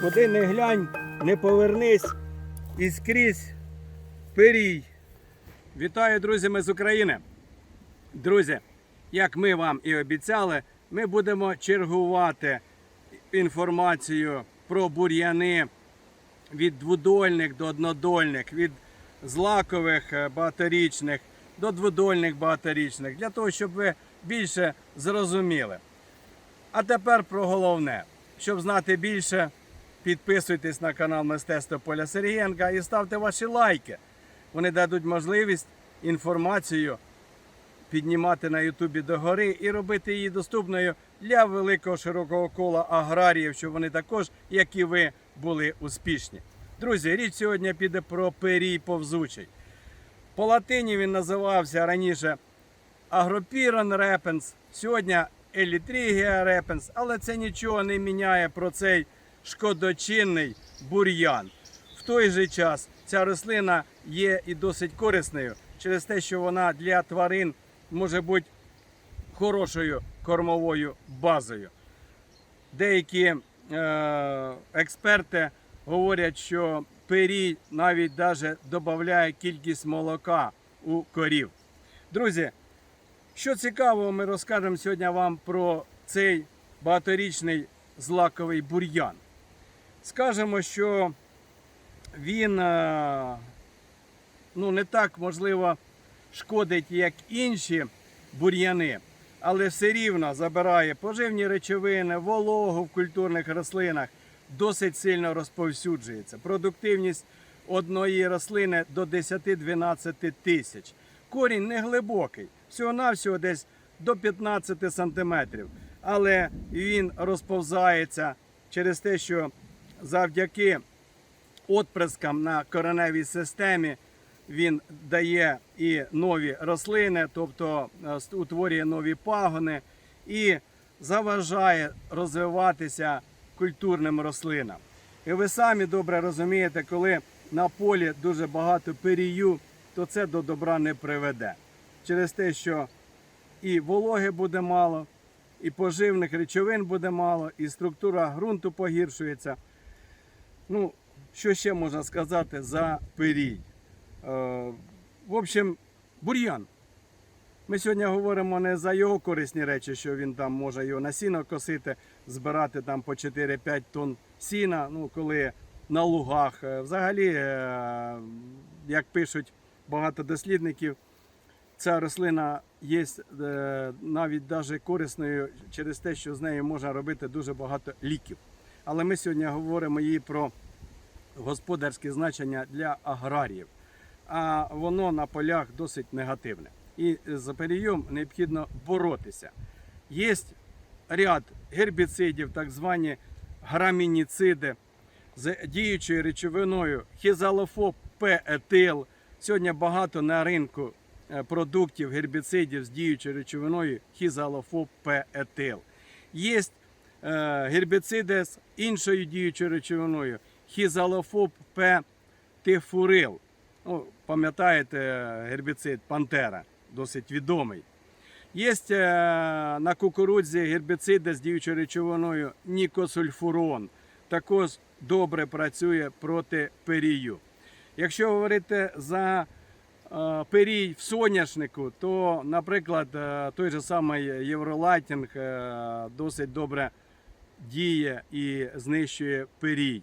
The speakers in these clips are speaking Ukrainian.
Куди не глянь, не повернись і скрізь пирій. Вітаю, друзі, ми з України. Друзі, як ми вам і обіцяли, ми будемо чергувати інформацію про бур'яни від дводольних до однодольних, від злакових е, багаторічних до дводольних багаторічних, для того, щоб ви більше зрозуміли. А тепер про головне. Щоб знати більше, підписуйтесь на канал Мистецтво Поля Сергієнка і ставте ваші лайки. Вони дадуть можливість інформацію піднімати на Ютубі догори і робити її доступною для великого широкого кола аграріїв, щоб вони також, як і ви, були успішні. Друзі, річ сьогодні піде про перій повзучий. По латині він називався раніше Агропірон репенс, сьогодні Елітрігія репенс, але це нічого не міняє про цей шкодочинний бур'ян. В той же час ця рослина є і досить корисною через те, що вона для тварин може бути хорошою кормовою базою. Деякі е, експерти говорять, що пирій навіть даже додає кількість молока у корів. Друзі, що цікавого, ми розкажемо сьогодні вам про цей багаторічний злаковий бур'ян. Скажемо, що він е, ну, не так можливо шкодить, як інші бур'яни, але все рівно забирає поживні речовини, вологу в культурних рослинах, досить сильно розповсюджується. Продуктивність одної рослини до 10-12 тисяч. Корінь не глибокий, всього-навсього десь до 15 сантиметрів. Але він розповзається через те, що завдяки отприскам на кореневій системі він дає і нові рослини, тобто е, утворює нові пагони і заважає розвиватися культурним рослинам. І ви самі добре розумієте, коли на полі дуже багато перію, то це до добра не приведе. Через те, що і вологи буде мало, і поживних речовин буде мало, і структура ґрунту погіршується. Ну, що ще можна сказати за пирій? Е, в общем, бур'ян. Ми сьогодні говоримо не за його корисні речі, що він там може його на сіно косити, збирати там по 4-5 тонн сіна, ну коли на лугах. Е, Взагалі, е, як пишуть багато дослідників, ця рослина є е, навіть корисною через те, що з нею можна робити дуже багато ліків. Але ми сьогодні говоримо її про господарське значення для аграріїв, а воно на полях досить негативне. І з перейом необхідно боротися. Є ряд гербіцидів, так звані грамініциди з діючою речовиною хізалофоб П-етил. Сьогодні багато на ринку е, продуктів гербіцидів з діючою речовиною хізалофоб П-етил. Є гербіциди з іншою діючою речовиною хізалофоб П тифурил. Ну, пам'ятаєте е, гербіцид Пантера, досить відомий. Є е, на кукурудзі гербіциди з діючою речовиною нікосульфурон. Також добре працює проти перію. Якщо говорити за е, перій в соняшнику, то, наприклад, е, той же самий Євролайтінг е, досить добре діє і знищує перій.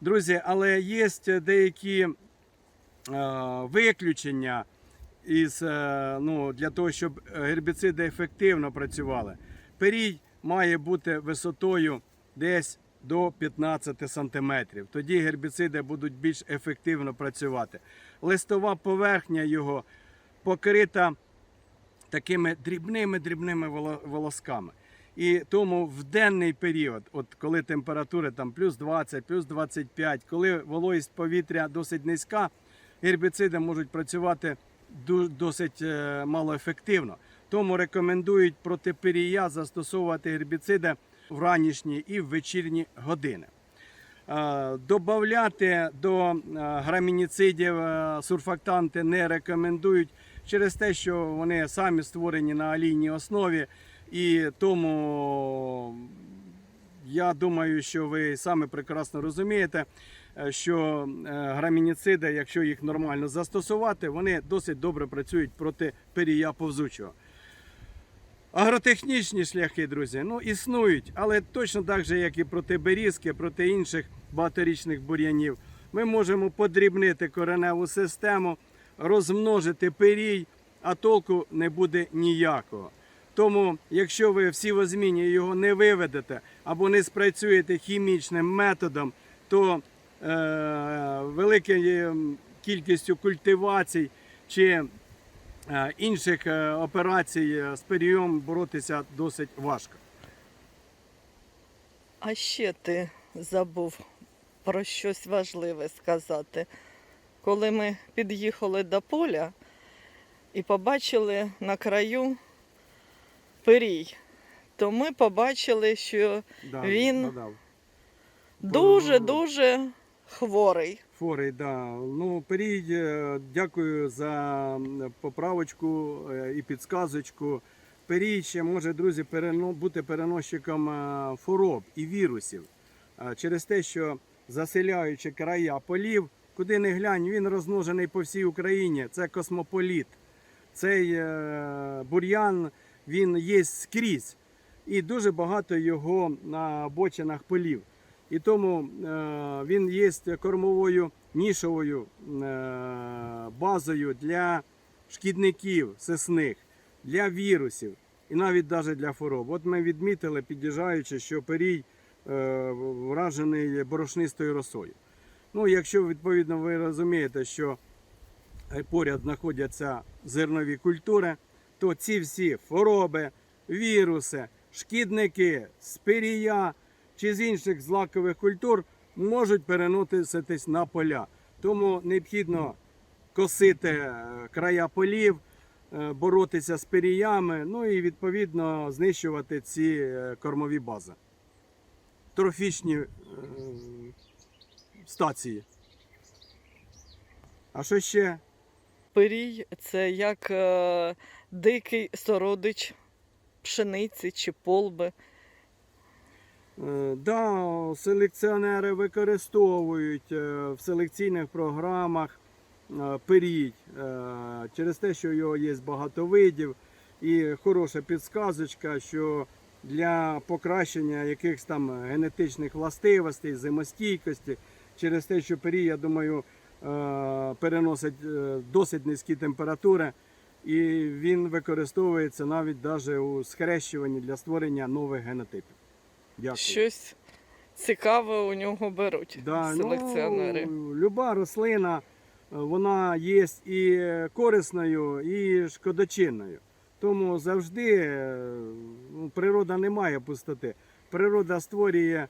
Друзі, але є деякі е, виключення із, е, ну, для того, щоб гербіциди ефективно працювали. Перій має бути висотою десь до 15 см. Тоді гербіциди будуть більш ефективно працювати. Листова поверхня його покрита такими дрібними-дрібними волосками. І тому в денний період, от коли температура там плюс 20, плюс 25, коли вологість повітря досить низька, гербіциди можуть працювати досить е, малоефективно. Тому рекомендують проти перія застосовувати гербіциди в ранішні і в вечірні години. Е, Добавляти до е, грамініцидів сурфактанти не рекомендують через те, що вони самі створені на олійній основі, і тому я думаю, що ви саме прекрасно розумієте, е, що е, грамініциди, якщо їх нормально застосувати, вони досить добре працюють проти перія повзучого. Агротехнічні шляхи, друзі, ну існують, але точно так же, як і проти берізки, проти інших багаторічних бур'янів. Ми можемо подрібнити кореневу систему, розмножити перій, а толку не буде ніякого. Тому, якщо ви в сівозміні його не виведете або не спрацюєте хімічним методом, то е, великою кількістю культивацій чи е, інших е, операцій е, з перієм боротися досить важко. А ще ти забув про щось важливе сказати. Коли ми під'їхали до поля і побачили на краю перій, то ми побачили, що Да, Він- надав. дуже-дуже хворий. Форий, да. Ну, перій, е, дякую за поправочку е, і підсказочку. Перій ще може, друзі, перено- бути переносчиком е, хвороб і вірусів. Е, Через те, що заселяючи края полів, куди не глянь, він розмножений по всій Україні. Це космополіт. Цей е, бур'ян він є скрізь. І дуже багато його на бочинах полів. І тому е, він є кормовою нішовою е, базою для шкідників сесних, для вірусів і навіть навіть для хвороб. От ми відмітили, під'їжджаючи, що перій е, вражений борошнистою росою. Ну, якщо відповідно ви розумієте, що поряд знаходяться зернові культури, то ці всі хвороби, віруси, шкідники, спирія чи з інших злакових культур можуть переноситись на поля. Тому необхідно косити е, края полів, е, боротися з пиріями, ну і відповідно знищувати ці е, кормові бази. Трофічні стації. А що ще? Перій це як е, дикий сородич пшениці чи полби. Е, Да, селекціонери використовують е, в селекційних програмах е, е, через те, що його є багато видів. І хороша підсказочка, що для покращення якихось там генетичних властивостей, зимостійкості, через те, що перій, я думаю, переносить е, досить низькі температури, і він використовується навіть даже у схрещуванні для створення нових генотипів. Дякую. Щось цікаве у нього беруть Да, селекціонери. Ну, люба рослина, е, вона є і корисною, і шкодочинною. Тому завжди е, ну, природа не має пустоти. Природа створює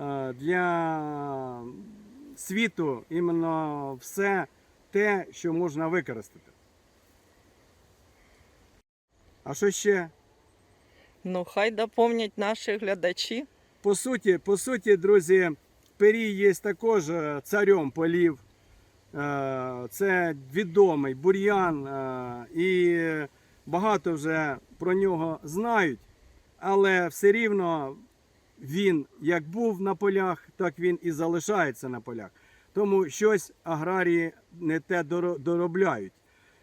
е, для світу іменно все те, що можна використати. А що ще? Ну, хай доповнять наші глядачі. По суті, по суті, друзі, Перій є також е, царем полів. Е, Це відомий бур'ян, е, і багато вже про нього знають, але все рівно він як був на полях, так він і залишається на полях. Тому щось аграрії не те доробляють.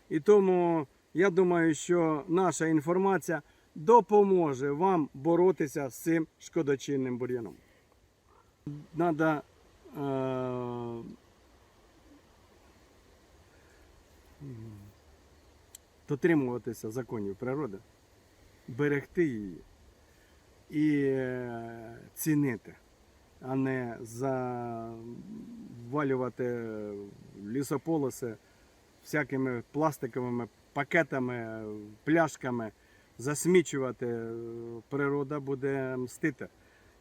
І тому я думаю, що наша інформація допоможе вам боротися з цим шкодочинним бур'яном. Надо е, дотримуватися законів природи, берегти її і е, цінити, а не завалювати лісополоси всякими пластиковими пакетами, пляшками, засмічувати. Природа буде мстити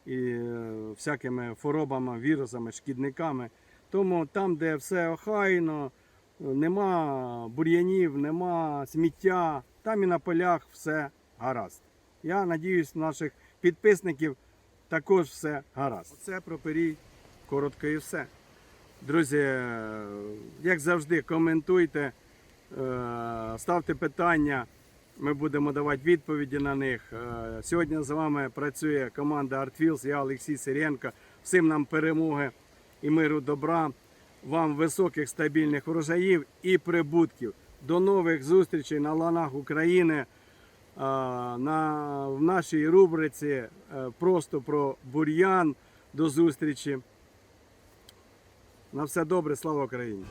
і е, всякими хворобами, вірусами, шкідниками. Тому там, де все охайно, нема бур'янів, нема сміття, там і на полях все гаразд. Я надіюсь, наших підписників також все гаразд. Це про перій коротко і все. Друзі, е, як завжди, коментуйте, е, ставте питання. Ми будемо давати відповіді на них. Е, Сьогодні з вами працює команда ArtFields, я Олексій Сиренко. Всім нам перемоги і миру добра, вам високих стабільних врожаїв і прибутків. До нових зустрічей на ланах України на, в нашій рубриці е, просто про бур'ян. До зустрічі. На все добре, слава Україні!